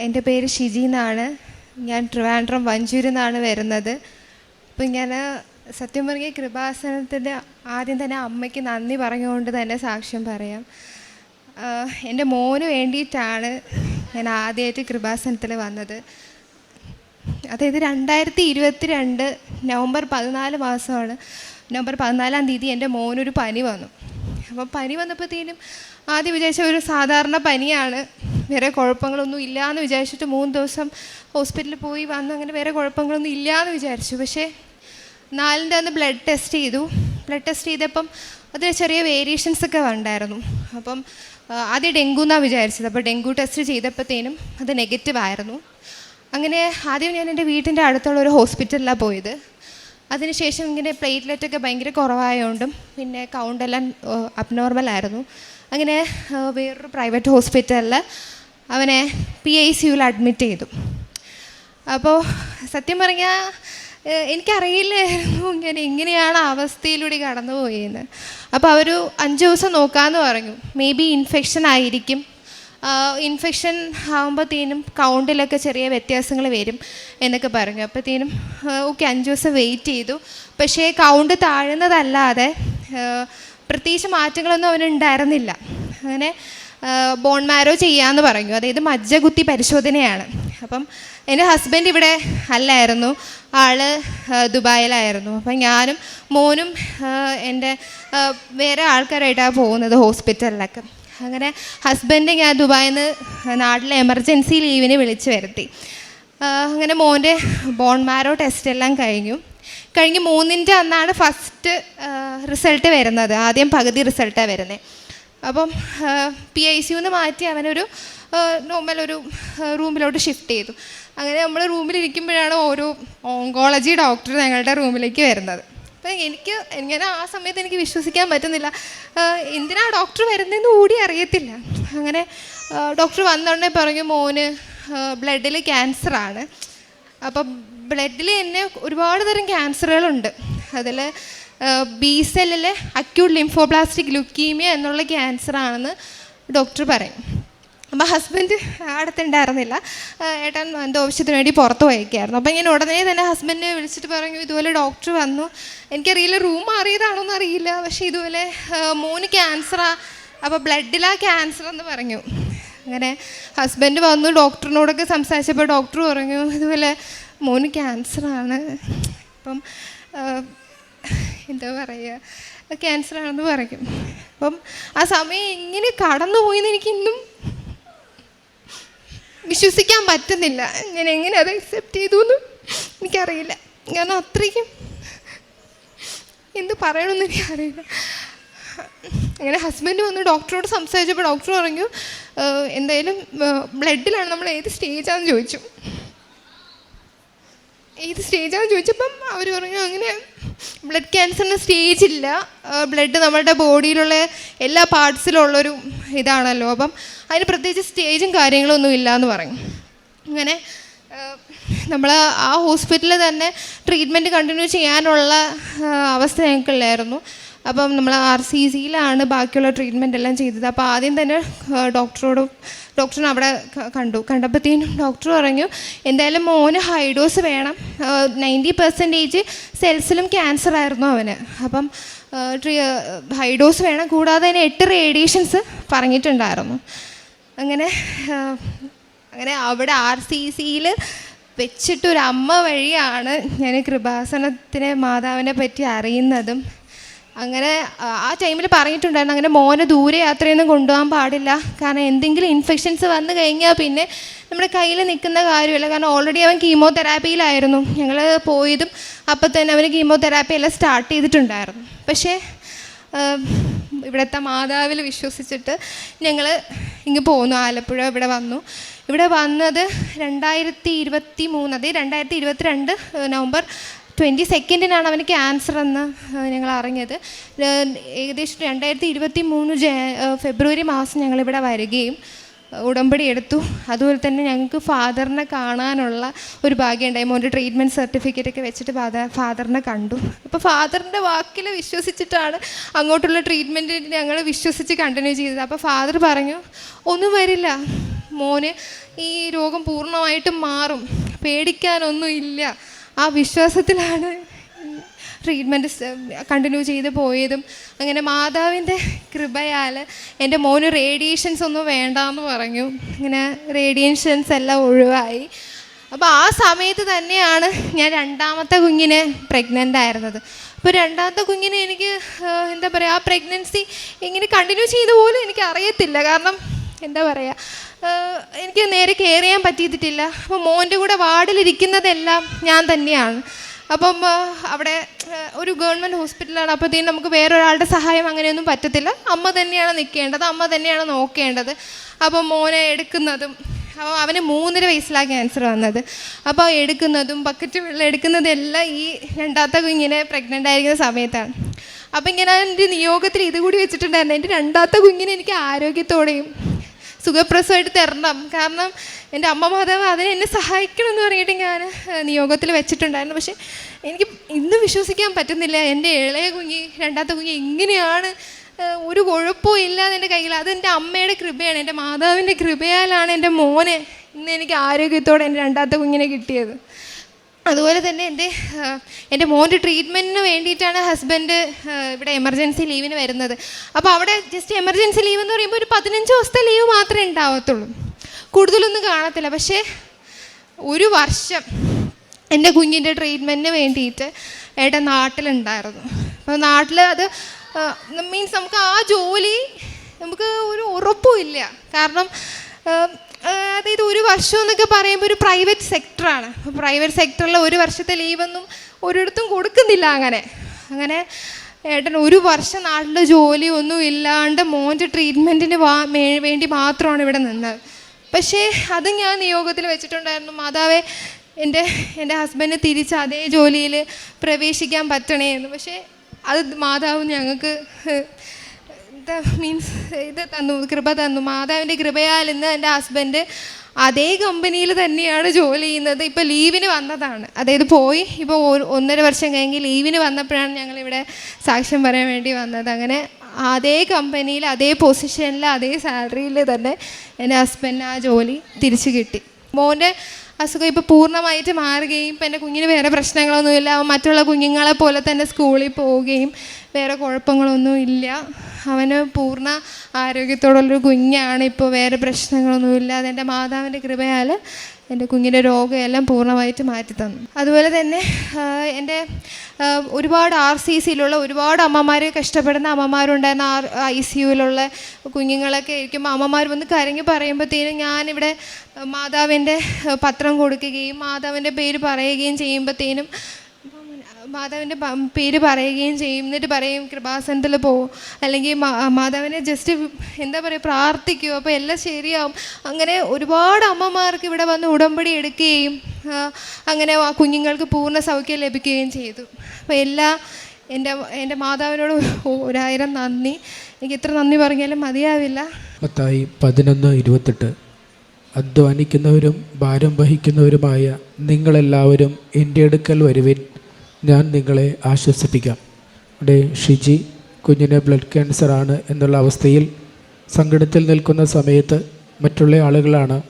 എന്റെ പേര് ഷിജി എന്നാണ്. ഞാൻ ട്രിവാൻഡ്രം വഞ്ചൂരിൽ നിന്നാണ് വരുന്നത്. അപ്പം ഞാൻ സത്യം പറഞ്ഞ കൃപാസനത്തിന്റെ ആദ്യം തന്നെ അമ്മയ്ക്ക് നന്ദി പറഞ്ഞുകൊണ്ട് തന്നെ സാക്ഷ്യം പറയാം. എന്റെ മോന് വേണ്ടിയിട്ടാണ് ഞാൻ ആദ്യമായിട്ട് കൃപാസനത്തിൽ വന്നത്. അതായത് രണ്ടായിരത്തി ഇരുപത്തി രണ്ട് നവംബർ പതിനാല് മാസമാണ്. നവംബർ പതിനാലാം തീയതി എന്റെ മോനൊരു പനി വന്നു. അപ്പം പനി വന്നപ്പോഴത്തേനും ആദ്യം വിചാരിച്ച ഒരു സാധാരണ പനിയാണ്. വേറെ കുഴപ്പങ്ങളൊന്നും ഇല്ല എന്ന് വിചാരിച്ചിട്ട് മൂന്ന് ദിവസം ഹോസ്പിറ്റലിൽ പോയി വന്ന് അങ്ങനെ വേറെ കുഴപ്പങ്ങളൊന്നും ഇല്ല എന്ന് വിചാരിച്ചു. പക്ഷേ നാലിന്റെ അന്ന് ബ്ലഡ് ടെസ്റ്റ് ചെയ്തു. ബ്ലഡ് ടെസ്റ്റ് ചെയ്തപ്പം അതിൽ ചെറിയ വേരിയേഷൻസ് ഒക്കെ ഉണ്ടായിരുന്നു അപ്പം ആദ്യം ഡെങ്കു എന്നാണ് വിചാരിച്ചത്. അപ്പോൾ ഡെങ്കു ടെസ്റ്റ് ചെയ്തപ്പോഴത്തേനും അത് നെഗറ്റീവ് ആയിരുന്നു. അങ്ങനെ ആദ്യം ഞാൻ എന്റെ വീട്ടിന്റെ അടുത്തുള്ള ഒരു ഹോസ്പിറ്റലിലാണ് പോയത്. അതിനുശേഷം ഇങ്ങനെ പ്ലേറ്റ്ലെറ്റൊക്കെ ഭയങ്കര കുറവായതുകൊണ്ടും പിന്നെ കൗണ്ടെല്ലാം അബ്നോർമൽ ആയിരുന്നു. അങ്ങനെ വേറൊരു പ്രൈവറ്റ് ഹോസ്പിറ്റലിൽ അവനെ പി ഐ സിയുവിൽ അഡ്മിറ്റ് ചെയ്തു. അപ്പോൾ സത്യം പറഞ്ഞാൽ എനിക്കറിയില്ലായിരുന്നു ഞാൻ എങ്ങനെയാണ് അവസ്ഥയിലൂടെ കടന്നു പോയെന്ന് അപ്പോൾ അവർ അഞ്ച് ദിവസം നോക്കാമെന്ന് പറഞ്ഞു. മേ ബി ഇൻഫെക്ഷൻ ആയിരിക്കും. ഇൻഫെക്ഷൻ ആകുമ്പോഴത്തേനും കൗണ്ടിലൊക്കെ ചെറിയ വ്യത്യാസങ്ങൾ വരും എന്നൊക്കെ പറഞ്ഞു. അപ്പോഴത്തേനും ഓക്കെ അഞ്ച് ദിവസം വെയിറ്റ് ചെയ്തു. പക്ഷേ കൗണ്ട് താഴുന്നതല്ലാതെ പ്രത്യേകിച്ച് മാറ്റങ്ങളൊന്നും അവനുണ്ടായിരുന്നില്ല. അങ്ങനെ ബോൺ മാരോ ചെയ്യാമെന്ന് പറഞ്ഞു. അതായത് മജ്ജകുത്തി പരിശോധനയാണ്. അപ്പം എന്റെ ഹസ്ബൻഡ് ഇവിടെ അല്ലായിരുന്നു. ആൾ ദുബായിലായിരുന്നു. അപ്പം ഞാനും മോനും എന്റെ വേറെ ആൾക്കാരായിട്ടാണ് പോകുന്നത് ഹോസ്പിറ്റലിലൊക്കെ അങ്ങനെ ഹസ്ബൻഡ് ഞാൻ ദുബായിൽ നിന്ന് നാട്ടിലെ എമർജൻസി ലീവിന് വിളിച്ച് വരുത്തി. അങ്ങനെ മോന്റെ ബോൺ മാരോ ടെസ്റ്റ് എല്ലാം കഴിഞ്ഞു. കഴിഞ്ഞ് മൂന്നിന്റെ അന്നാണ് ഫസ്റ്റ് റിസൾട്ട് വരുന്നത്. ആദ്യം പകുതി റിസൾട്ടാണ് വരുന്നത് അപ്പം പി ഐ സിന്ന് മാറ്റി അവനൊരു നോർമൽ ഒരു റൂമിലോട്ട് ഷിഫ്റ്റ് ചെയ്തു. അങ്ങനെ നമ്മൾ റൂമിലിരിക്കുമ്പോഴാണ് ഓരോ ഓങ്കോളജി ഡോക്ടർ ഞങ്ങളുടെ റൂമിലേക്ക് വരുന്നത്. അപ്പം എനിക്ക് ഇങ്ങനെ ആ സമയത്ത് എനിക്ക് വിശ്വസിക്കാൻ പറ്റുന്നില്ല. എന്തിനാ ഡോക്ടർ വരുന്നതെന്ന് കൂടി അറിയത്തില്ല. അങ്ങനെ ഡോക്ടർ വന്നോടനെ പറഞ്ഞു മോന് ബ്ലഡിൽ ക്യാൻസറാണ് അപ്പം ബ്ലഡിൽ തന്നെ ഒരുപാട് തരം ക്യാൻസറുകളുണ്ട് അതിൽ ബി സെല്ലിലെ അക്യൂട്ട് ലിംഫോബ്ലാസ്റ്റിക് ലുക്കീമിയ എന്നുള്ള ക്യാൻസറാണെന്ന് ഡോക്ടർ പറയും. അപ്പോൾ ഹസ്ബൻഡ് അടുത്തുണ്ടായിരുന്നില്ല. ഏട്ടൻ എന്തോ ആവശ്യത്തിന് വേണ്ടി പുറത്ത് പോയേക്കായിരുന്നു. അപ്പം ഞാൻ ഉടനെ തന്നെ ഹസ്ബൻഡിനെ വിളിച്ചിട്ട് പറഞ്ഞു ഇതുപോലെ ഡോക്ടർ വന്നു. എനിക്കറിയില്ല റൂം മാറിയതാണോ എന്ന് അറിയില്ല. പക്ഷേ ഇതുപോലെ മോന് ക്യാൻസറാ അപ്പോൾ ബ്ലഡിലാ ക്യാൻസർ എന്ന് പറഞ്ഞു. അങ്ങനെ ഹസ്ബൻഡ് വന്നു ഡോക്ടറിനോടൊക്കെ സംസാരിച്ചപ്പോൾ ഡോക്ടർ പറഞ്ഞു ഇതുപോലെ മോന് ക്യാൻസറാണ് അപ്പം എന്താ പറയുക ക്യാൻസറാണെന്ന് പറയും. അപ്പം ആ സമയം എങ്ങനെ കടന്നുപോയെന്ന് എനിക്ക് ഇന്നും വിശ്വസിക്കാൻ പറ്റുന്നില്ല. ഞാൻ എങ്ങനെ അത് അക്സെപ്റ്റ് ചെയ്തു എന്ന് എനിക്കറിയില്ല. കാരണം അത്രയ്ക്കും എന്ത് പറയണമെന്ന് എനിക്കറിയില്ല. അങ്ങനെ ഹസ്ബൻഡ് വന്ന് ഡോക്ടറോട് സംസാരിച്ചപ്പോൾ ഡോക്ടർ പറഞ്ഞു "ഏഹ്, എന്തായാലും ബ്ലഡിലാണ് നമ്മൾ ഏത് സ്റ്റേജാണെന്ന് ചോദിച്ചു. ഏത് സ്റ്റേജാണെന്ന് ചോദിച്ചപ്പം അവർ പറഞ്ഞു അങ്ങനെ ബ്ലഡ് ക്യാൻസറിന് സ്റ്റേജ് ഇല്ല. ബ്ലഡ് നമ്മുടെ ബോഡിയിലുള്ള എല്ലാ പാർട്സിലുള്ളൊരു ഇതാണല്ലോ. അപ്പം അതിന് പ്രത്യേകിച്ച് സ്റ്റേജും കാര്യങ്ങളൊന്നും ഇല്ല എന്ന് പറഞ്ഞു അങ്ങനെ നമ്മൾ ആ ഹോസ്പിറ്റലിൽ തന്നെ ട്രീറ്റ്മെന്റ് കണ്ടിന്യൂ ചെയ്യാനുള്ള അവസ്ഥ ഞങ്ങൾക്കുള്ളായിരുന്നു. അപ്പം നമ്മൾ ആർ സി സിയിലാണ് ബാക്കിയുള്ള ട്രീറ്റ്മെന്റ് എല്ലാം ചെയ്തത്. അപ്പോൾ ആദ്യം തന്നെ ഡോക്ടറോട് ഡോക്ടറിനെ അവിടെ കണ്ടു. കണ്ടപ്പോഴത്തേനും ഡോക്ടർ പറഞ്ഞു എന്തായാലും മോന് ഹൈഡോസ് വേണം. നയന്റി പെർസെന്റേജ് സെൽസിലും ക്യാൻസർ ആയിരുന്നു അവന്. അപ്പം ഹൈഡോസ് വേണം. കൂടാതെ തന്നെ എട്ട് റേഡിയേഷൻസ് പറഞ്ഞിട്ടുണ്ടായിരുന്നു. അങ്ങനെ അങ്ങനെ അവിടെ ആർ സി സിയിൽ വെച്ചിട്ടൊരു അമ്മ വഴിയാണ് ഞാൻ കൃപാസനത്തിനെ മാതാവിനെ പറ്റി അറിയുന്നതും. അങ്ങനെ ആ- ടൈമിൽ പറഞ്ഞിട്ടുണ്ടായിരുന്നു അങ്ങനെ മോനെ ദൂരെ യാത്രയൊന്നും കൊണ്ടുപോകാൻ പാടില്ല. കാരണം എന്തെങ്കിലും ഇൻഫെക്ഷൻസ് വന്നു കഴിഞ്ഞാൽ പിന്നെ നമ്മുടെ കയ്യിൽ നിൽക്കുന്ന കാര്യമല്ല. കാരണം ഓൾറെഡി അവൻ കീമോതെറാപ്പിയിലായിരുന്നു. ഞങ്ങൾ പോയതും അപ്പം തന്നെ അവന് കീമോതെറാപ്പി എല്ലാം സ്റ്റാർട്ട് ചെയ്തിട്ടുണ്ടായിരുന്നു. പക്ഷേ ഇവിടുത്തെ മാതാവിൽ വിശ്വസിച്ചിട്ട് ഞങ്ങൾ ഇങ്ങ് പോന്നു. ആലപ്പുഴ ഇവിടെ വന്നു. ഇവിടെ വന്നത് രണ്ടായിരത്തി ഇരുപത്തി മൂന്ന് അതെ രണ്ടായിരത്തി ഇരുപത്തി രണ്ട് നവംബർ ട്വന്റി സെക്കൻഡിനാണ് അവന് ക്യാൻസർ എന്ന് ഞങ്ങൾ അറിഞ്ഞത്. ഏകദേശം രണ്ടായിരത്തി ഇരുപത്തി മൂന്ന് ജ ഫെബ്രുവരി മാസം ഞങ്ങളിവിടെ വരികയും ഉടമ്പടി എടുത്തു. അതുപോലെ തന്നെ ഞങ്ങൾക്ക് ഫാദറിനെ കാണാനുള്ള ഒരു ഭാഗ്യമുണ്ടായി. മോന്റെ ട്രീറ്റ്മെന്റ് സർട്ടിഫിക്കറ്റ് ഒക്കെ വെച്ചിട്ട് ഫാദറിനെ കണ്ടു. അപ്പോൾ ഫാദറിന്റെ വാക്കിൽ വിശ്വസിച്ചിട്ടാണ് അങ്ങോട്ടുള്ള ട്രീറ്റ്മെന്റ് ഞങ്ങൾ വിശ്വസിച്ച് കണ്ടിന്യൂ ചെയ്തത്. അപ്പോൾ ഫാദർ പറഞ്ഞു ഒന്നും വരില്ല. മോന് ഈ രോഗം പൂർണമായിട്ടും മാറും. പേടിക്കാനൊന്നും ഇല്ല. ആ വിശ്വാസത്തിലാണ് ട്രീറ്റ്മെന്റ് കണ്ടിന്യൂ ചെയ്ത് പോയതും അങ്ങനെ മാതാവിന്റെ കൃപയാൽ എന്റെ മോന് റേഡിയേഷൻസ് ഒന്നും വേണ്ടാന്ന് പറഞ്ഞു. ഇങ്ങനെ റേഡിയേഷൻസ് എല്ലാം ഒഴിവായി. അപ്പോൾ ആ സമയത്ത് തന്നെയാണ് ഞാൻ രണ്ടാമത്തെ കുഞ്ഞിനെ പ്രഗ്നന്റ് ആയിരുന്നത്. അപ്പോൾ രണ്ടാമത്തെ കുഞ്ഞിനെ എനിക്ക് എന്താ പറയുക ആ പ്രഗ്നൻസി ഇങ്ങനെ കണ്ടിന്യൂ ചെയ്ത പോലും എനിക്ക് അറിയത്തില്ല. കാരണം എന്താ പറയുക എനിക്ക് നേരെ കെയർ ചെയ്യാൻ പറ്റിയിട്ടില്ല. അപ്പോൾ മോന്റെ കൂടെ വാർഡിലിരിക്കുന്നതെല്ലാം ഞാൻ തന്നെയാണ്. അപ്പം അവിടെ ഒരു ഗവൺമെന്റ് ഹോസ്പിറ്റലാണ്. അപ്പോഴത്തേനും നമുക്ക് വേറൊരാളുടെ സഹായം അങ്ങനെയൊന്നും പറ്റത്തില്ല. അമ്മ തന്നെയാണ് നിൽക്കേണ്ടത് അമ്മ തന്നെയാണ് നോക്കേണ്ടത്. അപ്പം മോനെ എടുക്കുന്നതും അപ്പോൾ അവന് മൂന്നര വയസ്സിലാണ് ക്യാൻസർ വന്നത്. അപ്പോൾ എടുക്കുന്നതും ബക്കറ്റ് വെള്ളം എടുക്കുന്നതും എല്ലാം ഈ രണ്ടാമത്തെ കുഞ്ഞിനെ പ്രഗ്നന്റ് ആയിരിക്കുന്ന സമയത്താണ്. അപ്പോൾ ഇങ്ങനെ എന്റെ നിയോഗത്തിൽ ഇത് കൂടി വെച്ചിട്ടുണ്ടായിരുന്നു. എന്റെ രണ്ടാമത്തെ കുഞ്ഞിനെ എനിക്ക് ആരോഗ്യത്തോടെയും സുഖപ്രസവമായിട്ട് തരണം. കാരണം എന്റെ അമ്മ മാതാവ് അതിനെ എന്നെ സഹായിക്കണം എന്ന് പറഞ്ഞിട്ട് ഞാൻ നിയോഗത്തിൽ വെച്ചിട്ടുണ്ടായിരുന്നു. പക്ഷേ എനിക്ക് ഇന്ന് വിശ്വസിക്കാൻ പറ്റുന്നില്ല. എന്റെ ഇളയ കുഞ്ഞി രണ്ടാമത്തെ കുഞ്ഞി എങ്ങനെയാണ് ഒരു കുഴപ്പവും ഇല്ലാതെ എന്റെ കയ്യിൽ അത് എന്റെ അമ്മയുടെ കൃപയാണ്. എന്റെ മാതാവിന്റെ കൃപയാലാണ് എന്റെ മോനെ ഇന്ന് എനിക്ക് ആരോഗ്യത്തോടെ എന്റെ രണ്ടാമത്തെ കുഞ്ഞിനെ കിട്ടിയത്. അതുപോലെ തന്നെ എന്റെ എന്റെ മോന്റെ ട്രീറ്റ്മെന്റിന് വേണ്ടിയിട്ടാണ് ഹസ്ബൻഡ് ഇവിടെ എമർജൻസി ലീവിന് വരുന്നത്. അപ്പോൾ അവിടെ ജസ്റ്റ് എമർജൻസി ലീവ് എന്ന് പറയുമ്പോൾ ഒരു പതിനഞ്ച് ദിവസത്തെ ലീവ് മാത്രമേ ഉണ്ടാവത്തുള്ളൂ. കൂടുതലൊന്നും കാണത്തില്ല. പക്ഷേ ഒരു വർഷം എന്റെ കുഞ്ഞിന്റെ ട്രീറ്റ്മെന്റിന് വേണ്ടിയിട്ട് ഏട്ടൻ നാട്ടിലുണ്ടായിരുന്നു. അപ്പോൾ നാട്ടിൽ അത് മീൻസ് നമുക്ക് ആ ജോലി നമുക്ക് ഒരു ഉറപ്പുമില്ല കാരണം അതായത് ഒരു വർഷം എന്നൊക്കെ പറയുമ്പോൾ ഒരു പ്രൈവറ്റ് സെക്ടറാണ് പ്രൈവറ്റ് സെക്ടറിൽ ഒരു വർഷത്തെ ലീവൊന്നും ഒരിടത്തും കൊടുക്കുന്നില്ല അങ്ങനെ. അങ്ങനെ ഏട്ടൻ ഒരു വർഷം നാട്ടിൽ ജോലി ഒന്നും ഇല്ലാണ്ട് മോന്റെ ട്രീറ്റ്മെന്റിന് വേണ്ടി മാത്രമാണ് ഇവിടെ നിന്നത്. പക്ഷേ അത് ഞാൻ നിയോഗത്തിൽ വെച്ചിട്ടുണ്ടായിരുന്നു. മാതാവേ എന്റെ എന്റെ ഹസ്ബൻഡ് തിരിച്ച് അതേ ജോലിയിൽ പ്രവേശിക്കാൻ പറ്റണേ എന്ന് പക്ഷേ അത് മാതാവ് ഞങ്ങൾക്ക് മീൻസ് ഇത് തന്നു കൃപ തന്നു. മാതാവിന്റെ കൃപയാൽ ഇന്ന് എന്റെ ഹസ്ബൻഡ് അതേ കമ്പനിയിൽ തന്നെയാണ് ജോലി ചെയ്യുന്നത്. ഇപ്പോൾ ലീവിന് വന്നതാണ്. അതായത് പോയി ഇപ്പോൾ ഒന്നര വർഷം കഴിഞ്ഞ് ലീവിന് വന്നപ്പോഴാണ് ഞങ്ങളിവിടെ സാക്ഷ്യം പറയാൻ വേണ്ടി വന്നത്. അങ്ങനെ അതേ കമ്പനിയിൽ അതേ പൊസിഷനിൽ അതേ സാലറിയിൽ തന്നെ എന്റെ ഹസ്ബൻഡിന് ആ ജോലി തിരിച്ചു കിട്ടി. മോന്റെ അസുഖം ഇപ്പോൾ പൂർണമായിട്ട് മാറുകയും ഇപ്പം എന്റെ കുഞ്ഞിന് വേറെ പ്രശ്നങ്ങളൊന്നുമില്ല. അവൻ മറ്റുള്ള കുഞ്ഞുങ്ങളെ പോലെ തന്നെ സ്കൂളിൽ പോവുകയും വേറെ കുഴപ്പങ്ങളൊന്നും ഇല്ല. അവന് പൂർണ ആരോഗ്യത്തോടുള്ളൊരു കുഞ്ഞാണ് ഇപ്പോൾ വേറെ പ്രശ്നങ്ങളൊന്നുമില്ല. അതെന്റെ മാതാവിന്റെ കൃപയാൽ എന്റെ കുഞ്ഞിന്റെ രോഗമെല്ലാം പൂർണമായിട്ട് മാറ്റി തന്നു. അതുപോലെ തന്നെ എന്റെ ഒരുപാട് ആർ സി സിയിലുള്ള ഒരുപാട് അമ്മമാർ കഷ്ടപ്പെടുന്ന അമ്മമാരുണ്ടായിരുന്ന ആർ ഐ സി യുവിലുള്ള കുഞ്ഞുങ്ങളൊക്കെ ഇരിക്കുമ്പോൾ അമ്മമാർ വന്ന് കരങ്ങി പറയുമ്പോഴത്തേനും ഞാനിവിടെ മാതാവിന്റെ പത്രം കൊടുക്കുകയും മാതാവിന്റെ പേര് പറയുകയും ചെയ്യുമ്പോഴത്തേനും മാതാവിന്റെ പേര് പറയുകയും ചെയ്യും. എന്നിട്ട് പറയും കൃപാസനത്തിൽ പോവും അല്ലെങ്കിൽ മാതാവിനെ ജസ്റ്റ് എന്താ പറയുക പ്രാർത്ഥിക്കും അപ്പോൾ എല്ലാം ശരിയാവും. അങ്ങനെ ഒരുപാട് അമ്മമാർക്ക് ഇവിടെ വന്ന് ഉടമ്പടി എടുക്കുകയും അങ്ങനെ ആ കുഞ്ഞുങ്ങൾക്ക് പൂർണ സൗഖ്യം ലഭിക്കുകയും ചെയ്തു. അപ്പോൾ എല്ലാ എന്റെ എന്റെ മാതാവിനോട് ഒരായിരം നന്ദി. എനിക്ക് എത്ര നന്ദി പറഞ്ഞാലും മതിയാവില്ല. മത്തായി പതിനൊന്ന് ഇരുപത്തെട്ട്. അധ്വാനിക്കുന്നവരും ഭാരം വഹിക്കുന്നവരുമായ നിങ്ങളെല്ലാവരും എന്റെ അടുക്കൽ വരുവിൻ. ഞാൻ നിങ്ങളെ ആശ്വസിപ്പിക്കാം. ഇവിടെ ഷിജി കുഞ്ഞിന് ബ്ലഡ് ക്യാൻസറാണ് എന്നുള്ള അവസ്ഥയിൽ സങ്കടത്തിൽ നിൽക്കുന്ന സമയത്ത് മറ്റുള്ള ആളുകളാണ്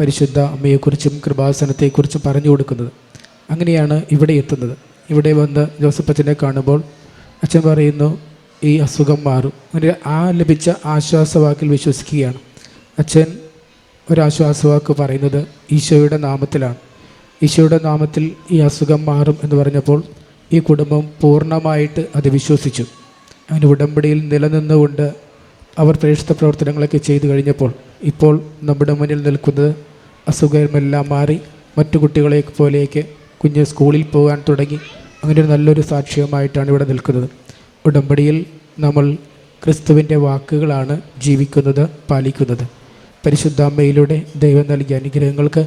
പരിശുദ്ധ അമ്മയെക്കുറിച്ചും കൃപാസനത്തെക്കുറിച്ചും പറഞ്ഞു കൊടുക്കുന്നത്. അങ്ങനെയാണ് ഇവിടെ എത്തുന്നത്. ഇവിടെ വന്ന് ജോസഫ് അച്ഛനെ കാണുമ്പോൾ അച്ഛൻ പറയുന്നു ഈ അസുഖം മാറും. അങ്ങനെ ആ ലഭിച്ച ആശ്വാസവാക്കിൽ വിശ്വസിക്കുകയാണ്. അച്ഛൻ ഒരാശ്വാസവാക്ക് പറയുന്നത് ഈശോയുടെ നാമത്തിലാണ്. ഈശോയുടെ നാമത്തിൽ ഈ അസുഖം മാറും എന്ന് പറഞ്ഞപ്പോൾ ഈ കുടുംബം പൂർണമായിട്ട് അത് വിശ്വസിച്ചു. അതിന് ഉടമ്പടിയിൽ നിലനിന്നുകൊണ്ട് അവർ പ്രേക്ഷിത പ്രവർത്തനങ്ങളൊക്കെ ചെയ്തു കഴിഞ്ഞപ്പോൾ ഇപ്പോൾ നമ്മുടെ മുന്നിൽ നിൽക്കുന്നത് അസുഖമെല്ലാം മാറി മറ്റു കുട്ടികളെ പോലെയൊക്കെ കുഞ്ഞ് സ്കൂളിൽ പോകാൻ തുടങ്ങി. അങ്ങനെ ഒരു നല്ലൊരു സാക്ഷ്യമായിട്ടാണ് ഇവിടെ നിൽക്കുന്നത്. ഉടമ്പടിയിൽ നമ്മൾ ക്രിസ്തുവിന്റെ വാക്കുകളാണ് ജീവിക്കുന്നത് പാലിക്കുന്നത്. പരിശുദ്ധാമ്മയിലൂടെ ദൈവം നൽകിയ അനുഗ്രഹങ്ങൾക്ക്